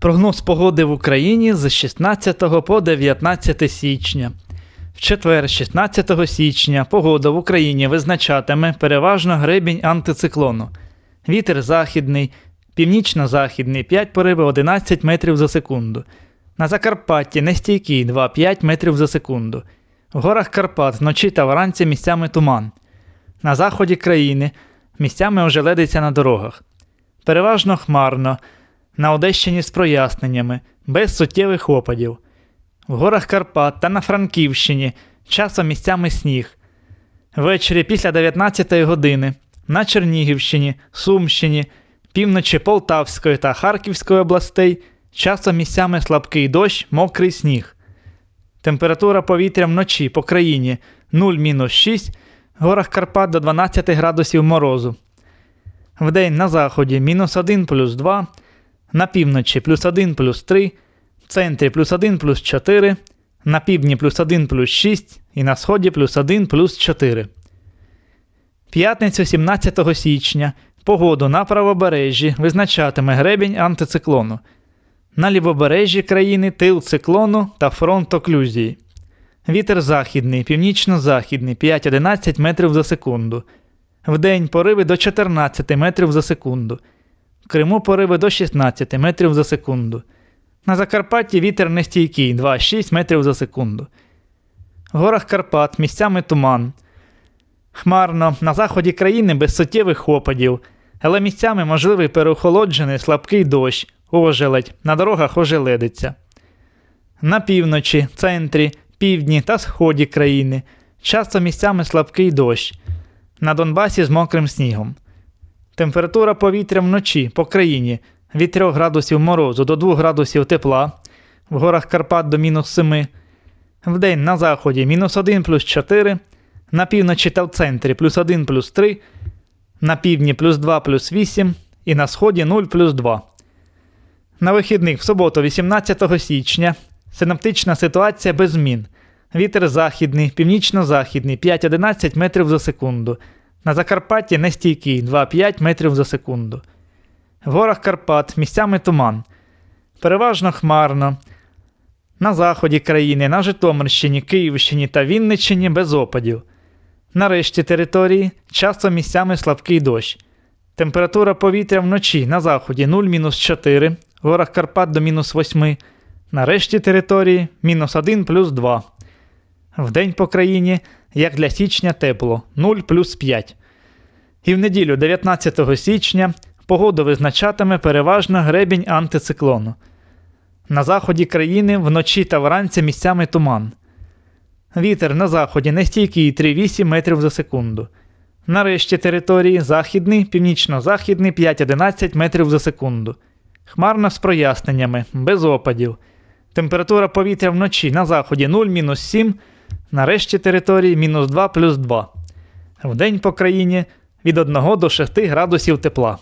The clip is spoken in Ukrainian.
Прогноз погоди в Україні з 16 по 19 січня. В четвер, 16 січня, погода в Україні визначатиме переважно гребінь антициклону. Вітер західний, північно-західний 5 пориви 11 метрів за секунду. На Закарпатті нестійкий 2-5 метрів за секунду. В горах Карпат вночі та вранці місцями туман. На заході країни місцями ожеледиться на дорогах. Переважно хмарно, на Одещині з проясненнями, без суттєвих опадів. В горах Карпат та на Франківщині часом місцями сніг. Ввечері після 19 години на Чернігівщині, Сумщині, півночі Полтавської та Харківської областей часом місцями слабкий дощ, мокрий сніг. Температура повітря вночі по країні 0-6, в горах Карпат до 12 градусів морозу. Вдень на заході мінус 1 плюс 2, на півночі плюс 1 плюс 3, в центрі плюс 1 плюс 4, на півдні плюс 1 плюс 6 і на сході плюс 1 плюс 4. П'ятницю 17 січня погоду на правобережжі визначатиме гребінь антициклону. На лівобережжі країни тил циклону та фронт оклюзії. Вітер західний, північно-західний 5-11 метрів за секунду. Вдень пориви до 14 метрів за секунду. В Криму пориви до 16 метрів за секунду. На Закарпатті вітер нестійкий 2-6 метрів за секунду. В горах Карпат місцями туман. Хмарно, на заході країни без суттєвих опадів, але місцями можливий переохолоджений слабкий дощ, ожеледь, на дорогах ожеледиться. На півночі, центрі, півдні та сході країни часто місцями слабкий дощ. На Донбасі з мокрим снігом. Температура повітря вночі по країні від 3 градусів морозу до 2 градусів тепла, в горах Карпат до мінус 7, вдень на заході мінус 1 плюс 4, на півночі та в центрі плюс 1 плюс 3, на півдні плюс 2 плюс 8 і на сході 0 плюс 2. На вихідних в суботу, 18 січня, синаптична ситуація без змін. Вітер західний, північно-західний 5-11 метрів за секунду. На Закарпатті нестійкий 2-5 метрів за секунду. В горах Карпат місцями туман. Переважно хмарно. На заході країни, на Житомирщині, Київщині та Вінниччині без опадів. На решті території часто місцями слабкий дощ. Температура повітря вночі на заході 0-4, в горах Карпат до мінус 8, на решті території мінус 1 плюс 2. Вдень по країні, як для січня, тепло 0 плюс 5. І в неділю 19 січня погоду визначатиме переважно гребінь антициклону. На заході країни вночі та вранці місцями туман. Вітер на заході нестійкий 3-8 метрів за секунду. На решті території західний, північно-західний 5-11 метрів за секунду. Хмарно з проясненнями, без опадів. Температура повітря вночі на заході 0-7, на решті території мінус 2 плюс 2. Вдень по країні від 1 до 6 градусів тепла.